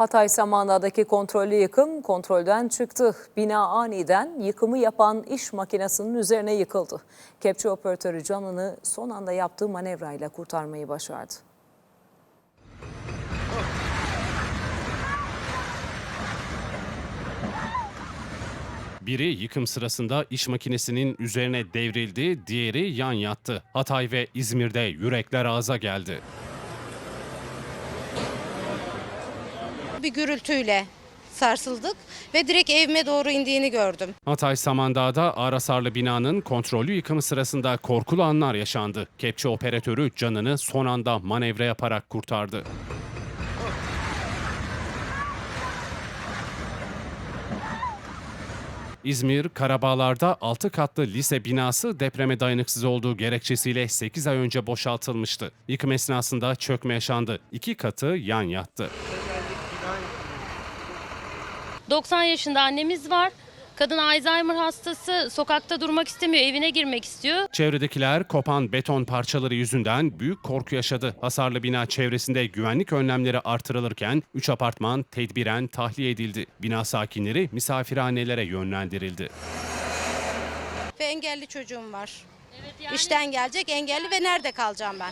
Hatay Samandağ'daki kontrollü yıkım kontrolden çıktı. Bina aniden yıkımı yapan iş makinesinin üzerine yıkıldı. Kepçe operatörü canını son anda yaptığı manevrayla kurtarmayı başardı. Biri yıkım sırasında iş makinesinin üzerine devrildi, diğeri yan yattı. Hatay ve İzmir'de yürekler ağza geldi. Bir gürültüyle sarsıldık ve direkt evime doğru indiğini gördüm. Hatay Samandağ'da ağır hasarlı binanın kontrollü yıkımı sırasında korkulu anlar yaşandı. Kepçe operatörü canını son anda manevra yaparak kurtardı. İzmir, Karabağlar'da 6 katlı lise binası depreme dayanıksız olduğu gerekçesiyle 8 ay önce boşaltılmıştı. Yıkım esnasında çökme yaşandı. İki katı yan yattı. 90 yaşında annemiz var. Kadın Alzheimer hastası sokakta durmak istemiyor, evine girmek istiyor. Çevredekiler kopan beton parçaları yüzünden büyük korku yaşadı. Hasarlı bina çevresinde güvenlik önlemleri artırılırken 3 apartman tedbiren tahliye edildi. Bina sakinleri misafirhanelere yönlendirildi. Ve engelli çocuğum var. Evet yani İşten gelecek engelli ve nerede kalacağım ben?